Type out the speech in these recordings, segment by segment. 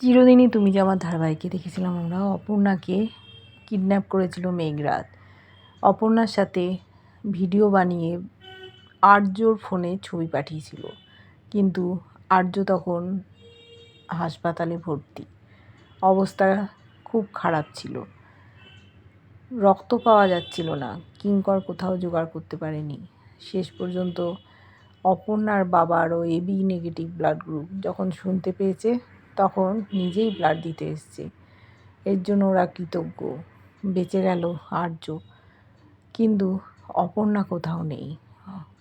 চিরদিনই তুমি যে আমার ধারাবাহিকে দেখেছিলাম আমরা, অপর্ণাকে কিডন্যাপ করেছিল মেঘরাত অপর্ণার সাথে ভিডিও বানিয়ে আর্যর ফোনে ছবি পাঠিয়েছিল। কিন্তু আর্য তখন হাসপাতালে ভর্তি। অবস্থা খুব খারাপ ছিল। রক্ত পাওয়া যাচ্ছিল না। কিঙ্কর কোথাও জোগাড় করতে পারেনি। শেষ পর্যন্ত অপর্ণার বাবারও এবি নেগেটিভ ব্লাড গ্রুপ যখন শুনতে পেয়েছে তখন নিজেই ব্লাড দিতে এসছে। এর জন্য ওরা কৃতজ্ঞ। বেঁচে গেল আর্য। কিন্তু অপর্ণা কোথাও নেই।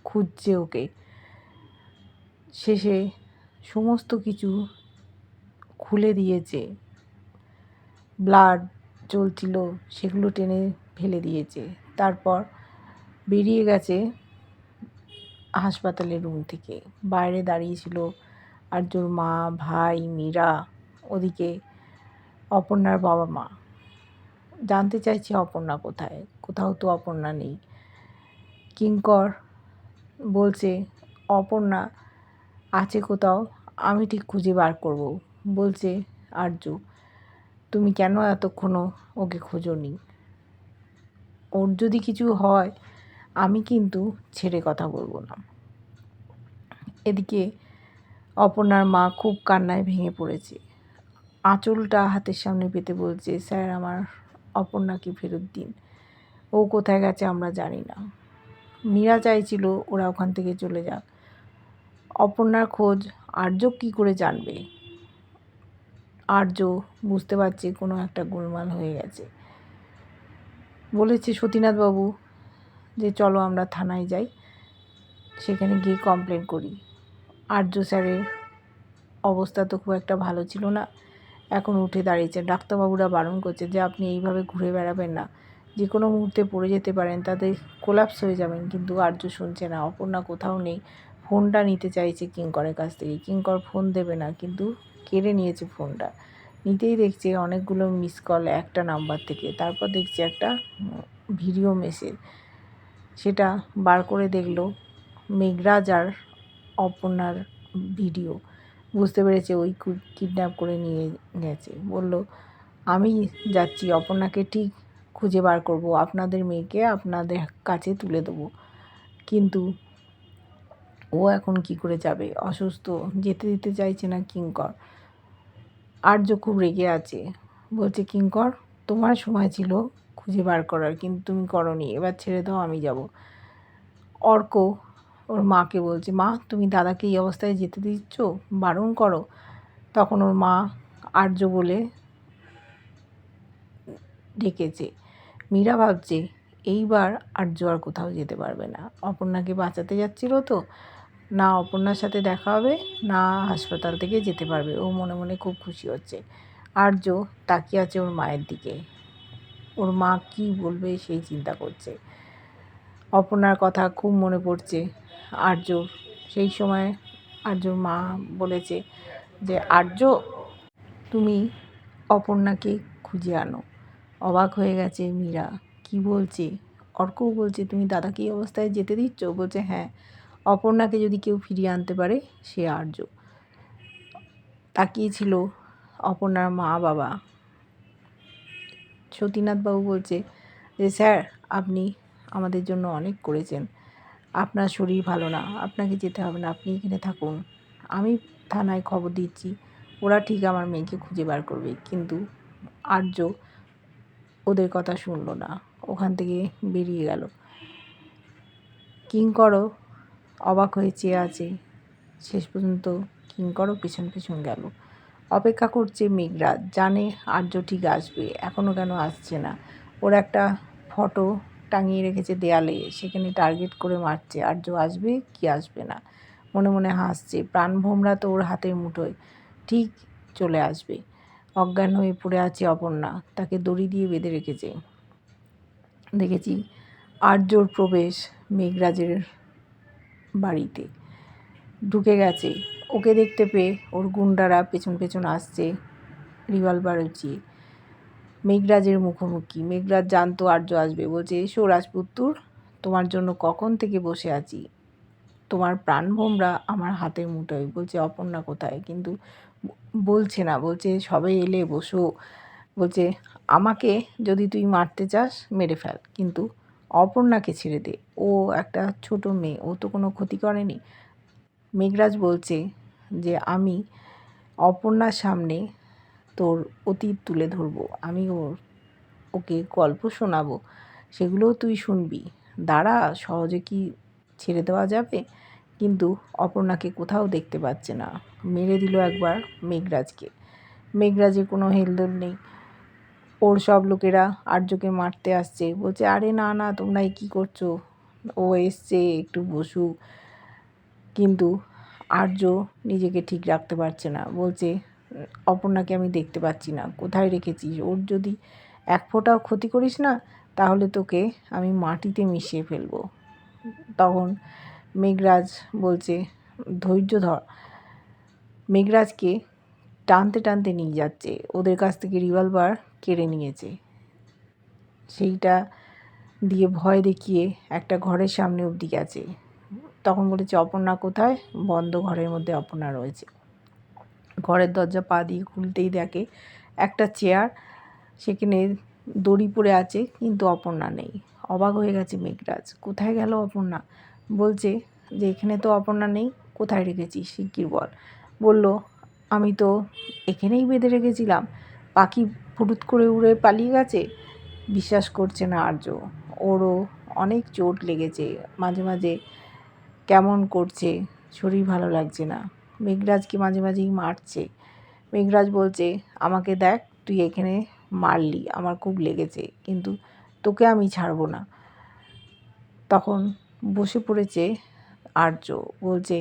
খুঁজছে ওকে। শেষে সমস্ত কিছু খুলে দিয়েছে। ব্লাড চলছিল, সেগুলো টেনে ফেলে দিয়েছে। তারপর বেরিয়ে গেছে হাসপাতালের রুম থেকে। বাইরে দাঁড়িয়েছিল আর্যর মা, ভাই, মীরা, ওদিকে অপর্ণার বাবা মা। জানতে চাইছে অপর্ণা কোথায়? কোথাও তো অপর্ণা নেই। কিঙ্কর বলছে, অপর্ণা আছে কোথাও? আমি ঠিক খুঁজে বার করব। বলছে আর্য তুমি কেন এতক্ষণও ওকে খোঁজনি? ওর যদি কিছু হয়, আমি কিন্তু ছেড়ে কথা বলব না। এদিকে অপর্ণার মা খুব কান্নায় ভেঙে পড়েছে। আঁচলটা হাতের সামনে পেতে বলছে, স্যার, আমার অপর্ণাকে ফেরত দিন। ও কোথায় গেছে আমরা জানি না। মীরা চাইছিল ওরা ওখান থেকে চলে যাক। অপর্ণার খোঁজ আর্য কী করে জানবে? আর্য বুঝতে পারছে কোনো একটা গোলমাল হয়ে গেছে। বলেছে, সতীনাথবাবু, যে চলো আমরা থানায় যাই, সেখানে গিয়ে কমপ্লেন করি। আর্য স্যারের অবস্থা তো খুব একটা ভালো ছিল না। এখন উঠে দাঁড়িয়েছে ডাক্তারবাবুরা বারণ করছে যে আপনি এইভাবে ঘুরে বেড়াবেন না। যে কোনো মুহূর্তে পড়ে যেতে পারেন, তাতে কোলাপস হয়ে যাবেন। কিন্তু আর্য শুনছে না, অপর্ণা কোথাও নেই। ফোনটা নিতে চাইছে কিঙ্করের কাছ থেকে। কিঙ্কর ফোন দেবে না, কিন্তু কেড়ে নিয়েছে ফোনটা। নিতেই দেখছে অনেকগুলো মিস কল একটা নাম্বার থেকে। তারপর দেখছে একটা ভিডিও মেসেজ। সেটা বার করে দেখল মেঘরাজ আর অপর্ণার ভিডিও। বুঝতে পেরেছে ওই কিডন্যাপ করে নিয়ে গেছে। বলল, আমি যাচ্ছি, অপর্ণাকে ঠিক খুঁজে বার করব। আপনাদের মেয়েকে আপনাদের কাছে তুলে দেবো। কিন্তু ও এখন কি করে যাবে? অসুস্থ, যেতে দিতে চাইছে না কিঙ্কর। আর্য খুব রেগে আছে। বলছে, কিঙ্কর, তোমার সময় ছিল খুঁজে বার করার, কিন্তু তুমি করনি। এবার ছেড়ে দাও, আমি যাব। অর্ক ওর মাকে বলছে, মা, তুমি দাদাকে এই অবস্থায় যেতে দিচ্ছ? বারণ করো। তখন ওর মা আর্য বলে ডেকেছে। মীরা ভাবছে, এইবার আর্য আর কোথাও যেতে পারবে না। অপর্ণাকে বাঁচাতে যাচ্ছিল তো। না অপর্ণার সাথে দেখা হবে, না হাসপাতাল থেকে যেতে পারবে। ও মনে মনে খুব খুশি হচ্ছে। আর্য তাকিয়ে আছে ওর মায়ের দিকে। ওর মা কি বলবে সেই চিন্তা করছে। অপর্ণার কথা খুব মনে পড়ছে আর্য। সেই সময় আর্যর মা বলেছে যে, আর্য, তুমি অপর্ণাকে খুঁজে আনো। অবাক হয়ে গেছে মীরা। কি বলছে? অর্কও বলছে, তুমি দাদাকে এই অবস্থায় যেতে দিচ্ছ? বলছে হ্যাঁ অপর্ণাকে যদি কেউ ফিরিয়ে আনতে পারে, সে আর্য। তাকিয়েছিল অপর্ণার মা বাবা। সতীনাথবাবু বলছে যে, স্যার, আপনি আমাদের জন্য অনেক করেছেন। আপনার শরীর ভালো না, আপনাকে যেতে হবে না, আপনি এখানে থাকুন। আমি থানায় খবর দিচ্ছি, ওরা ঠিক আমার মেয়েকে খুঁজে বার করবে, কিন্তু আর্য ওদের কথা শুনলো না, ওখান থেকে বেরিয়ে গেল। কিঙ্করও অবাক হয়ে চেয়ে আছে, শেষ পর্যন্ত কিঙ্করও পেছন পেছন গেল। অপেক্ষা করছে মেঘরাজ, জানে আর্য ঠিক আসবে এখনও কেন আসছে না। ওর একটা ফটো টাঙিয়ে রেখেছে দেয়ালে। সেখানে টার্গেট করে মারছে। আর্য আসবে, কি আসবে না? মনে মনে হাসছে। প্রাণভোমরা তো ওর হাতের মুঠোয়। ঠিক চলে আসবে। অজ্ঞান হয়ে পড়ে আছে অপর্ণা। তাকে দড়ি দিয়ে বেঁধে রেখেছে। দেখেছি আর্যর প্রবেশ মেঘরাজের বাড়িতে। ঢুকে গেছে। ওকে দেখতে পেয়ে ওর গুন্ডারা পেছন পেছন আসছে। রিভলভার উঁচিয়ে। মেঘরাজের মুখোমুখি। মেঘরাজ জানতো আর্য আসবে। বলছে, এসো রাজপুত্তুর, তোমার জন্য কখন থেকে বসে আছি? তোমার প্রাণভোমরা আমার হাতের মুঠোয়। বলছে, অপর্ণা কোথায়? কিন্তু বলছে না। বলছে সবাই এলে বসো। বলছে, আমাকে যদি তুই মারতে চাস, মেরে ফেল। কিন্তু অপর্ণাকে ছেড়ে দে। ও একটা ছোট মেয়ে। ও তো কোনো ক্ষতি করেনি। মেঘরাজ বলছে যে, আমি অপর্ণার সামনে তোর অতীত তুলে ধরবো। আমি ওর, ওকে গল্প শোনাবো। সেগুলোও তুই শুনবি। দাঁড়া, সহজে কি ছেড়ে দেওয়া যাবে? কিন্তু অপর্ণাকে কোথাও দেখতে পাচ্ছে না। মেরে দিল একবার মেঘরাজকে। মেঘরাজে কোনো হেলদোল নেই। ওর সব লোকেরা আর্যকে মারতে আসছে। বলছে, আরে না না, তোমরা কী করছ? ও এসছে, একটু বসুক। কিন্তু আর্য নিজেকে ঠিক রাখতে পারছে না। বলছে অপর্ণাকে আমি দেখতে পাচ্ছি না, কোথায় রেখেছিস? ওর যদি এক ফোঁটাও ক্ষতি করিস না, তাহলে তোকে আমি মাটিতে মিশিয়ে ফেলব। তখন মেঘরাজ বলছে, ধৈর্য ধর। মেঘরাজকে টানতে টানতে নিয়ে যাচ্ছে, ওদের কাছ থেকে রিভলভার কেড়ে নিয়েছে। সেইটা দিয়ে ভয় দেখিয়ে একটা ঘরের সামনে অবধি গেছে। তখন বলেছে, অপর্ণা কোথায়? বন্ধ ঘরের মধ্যে অপর্ণা রয়েছে। ঘরের দরজা পা দিয়ে খুলতেই দেখে। একটা চেয়ার সেখানে দড়ি পড়ে আছে, কিন্তু অপর্ণা নেই। অবাক হয়ে গেছে মেঘরাজ। কোথায় গেল অপর্ণা? বলছে যে, এখানে তো অপর্ণা নেই, কোথায় রেখেছি শিগগির বল। বলল, আমি তো এখানেই বেঁধে রেখেছিলাম। পাখি ফুটুত করে উড়ে পালিয়ে গেছে। বিশ্বাস করছে না আর্য। ওরও অনেক চোট লেগেছে। মাঝে মাঝে কেমন করছে, শরীর ভালো লাগছে না। মেঘরাজকে মাঝে মাঝেই মারছে? মেঘরাজ বলছে, আমাকে দেখ, তুই এখানে মারলি, আমার খুব লেগেছে, কিন্তু তোকে আমি ছাড়বো না। তখন বসে পড়েছে আর্য, বলছে,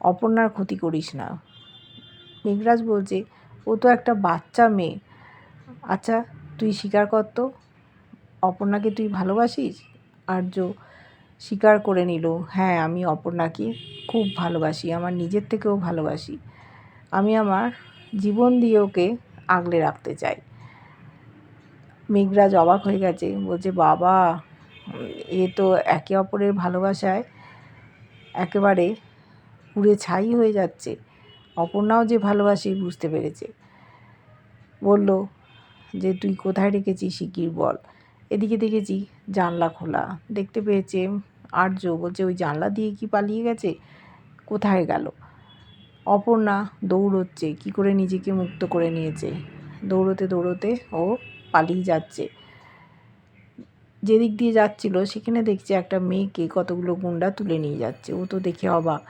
অপর্ণার ক্ষতি করিস না। মেঘরাজ বলছে, ও তো একটা বাচ্চা মেয়ে। আচ্ছা তুই স্বীকার কর তো, অপর্ণাকে তুই ভালোবাসিস? আর্য স্বীকার করে নিল হ্যাঁ আমি অপর্ণাকে খুব ভালোবাসি, আমার নিজের থেকেও ভালোবাসি। আমি আমার জীবন দিয়ে ওকে আগলে রাখতে চাই। মেঘরাজ অবাক হয়ে গেছে, বলছে, বাবা, এ তো একে অপরের ভালোবাসায় একেবারে পুড়ে ছাই হয়ে যাচ্ছে। অপর্ণাও যে ভালোবাসি, বুঝতে পেরেছে। বলল, যে তুই কোথায় রেখেছিস শিকির বল। এদিকে দেখেছি জানলা খোলা। দেখতে পেয়েছে আর্য বলছে, ওই জানলা দিয়ে কি পালিয়ে গেছে? কোথায় গেল? অপর্ণা দৌড়চ্ছে, কি করে নিজেকে মুক্ত করে নিয়েছে। দৌড়তে দৌড়তে ও পালিয়ে যাচ্ছে। যেদিক দিয়ে যাচ্ছিল, সেখানে দেখছে একটা মেয়েকে কতগুলো গুন্ডা তুলে নিয়ে যাচ্ছে। ও তো দেখে অবাক।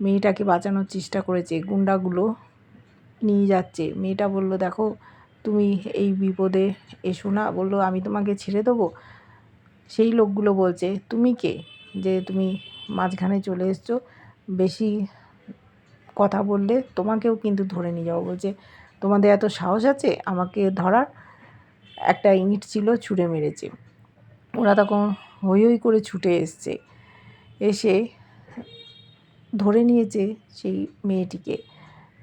মেয়েটাকে বাঁচানোর চেষ্টা করেছে, গুন্ডাগুলো নিয়ে যাচ্ছে। মেয়েটা বলল, দেখো তুমি এই বিপদে এসো না। বলল, আমি তোমাকে ছেড়ে দেবো? সেই লোকগুলো বলছে, তুমি কে? যে তুমি মাঝখানে চলে এসছো, বেশি কথা বললে তোমাকেও কিন্তু ধরে নিয়ে যাব। বলছে, তোমাদের এত সাহস আছে? আমাকে ধরার? একটা ইট ছিল, ছুঁড়ে মেরেছে। ওরা তখন হই হই করে ছুটে এসছে। এসে ধরে নিয়েছে সেই মেয়েটিকে।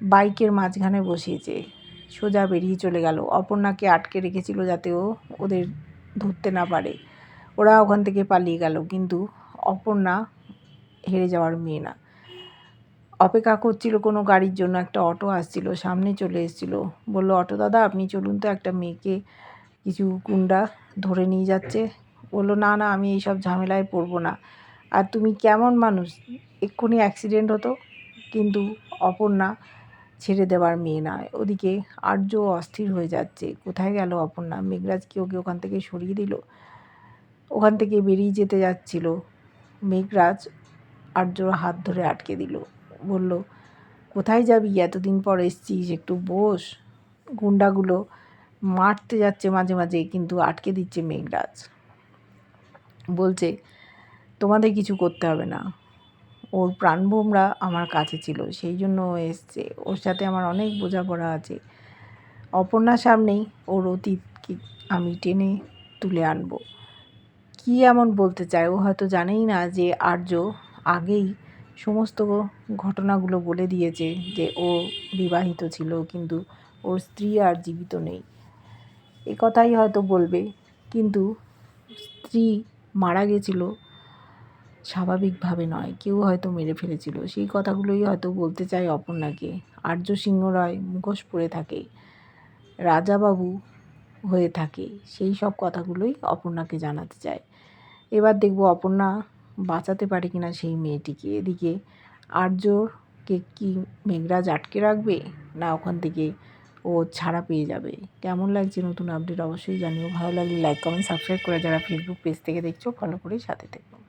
বাইকের মাঝখানে বসিয়েছে। সোজা বেরিয়ে চলে গেল। অপর্ণাকে আটকে রেখেছিল যাতে ও ওদের ধরতে না পারে। ওরা ওখান থেকে পালিয়ে গেল, কিন্তু অপর্ণা হেরে যাওয়ার মেয়ে না। অপেক্ষা করছিল কোনো গাড়ির জন্য, একটা অটো আসছিল, সামনে চলে এসেছিল। বলল, অটো দাদা, আপনি চলুন তো, একটা মেয়েকে কিছু গুন্ডা ধরে নিয়ে যাচ্ছে। বলল, না না, আমি এইসব ঝামেলায় পড়ব না। আর তুমি কেমন মানুষ? এক্ষুনি অ্যাক্সিডেন্ট হতো। কিন্তু অপর্ণা ছেড়ে দেওয়ার মেয়ে নয়। ওদিকে আর্য অস্থির হয়ে যাচ্ছে। কোথায় গেল অপর্ণা? মেঘরাজ কি ওকে ওখান থেকে সরিয়ে দিল? ওখান থেকে বেরিয়ে যেতে যাচ্ছিল। মেঘরাজ আর্যর হাত ধরে আটকে দিল। বলল, কোথায় যাবি? এতদিন পর এসছিস, একটু বস। গুন্ডাগুলো মারতে যাচ্ছে মাঝে মাঝে, কিন্তু আটকে দিচ্ছে মেঘরাজ। বলছে, তোমাদের কিছু করতে হবে না। ওর প্রাণভোমরা আমার কাছে ছিল। সেই জন্য ও এসছে। ওর সাথে আমার অনেক বোঝাপড়া আছে। অপর্ণার সামনেই ওর অতীতকে আমি টেনে তুলে আনব। কী এমন বলতে চায়? ও হয়তো জানেই না যে আর্য আগেই সমস্ত ঘটনাগুলো বলে দিয়েছে যে ও বিবাহিত ছিল, কিন্তু ওর স্ত্রী আর জীবিত নেই। এ কথাই হয়তো বলবে, কিন্তু স্ত্রী মারা গেছিল স্বাভাবিকভাবে নয়। কেউ হয়তো মেরে ফেলেছিল। সেই কথাগুলোই হয়তো বলতে চায় অপর্ণাকে। আর্য সিংহ রায় মুখোশ পরে থাকে। রাজাবাবু হয়ে থাকে। সেই সব কথাগুলোই অপর্ণাকে জানাতে চায়। এবার দেখব অপর্ণা বাঁচাতে পারে কিনা সেই মেয়েটিকে। এদিকে আর্যকে কি মেঘরাজ আটকে রাখবে? না ওখান থেকে ও ছাড়া পেয়ে যাবে। কেমন লাগছে নতুন আপডেট অবশ্যই জানিও। ভালো লাগলে লাইক কমেন্ট সাবস্ক্রাইব করে যারা ফেসবুক পেজ থেকে দেখছ ফলো করে সাথে থেকো।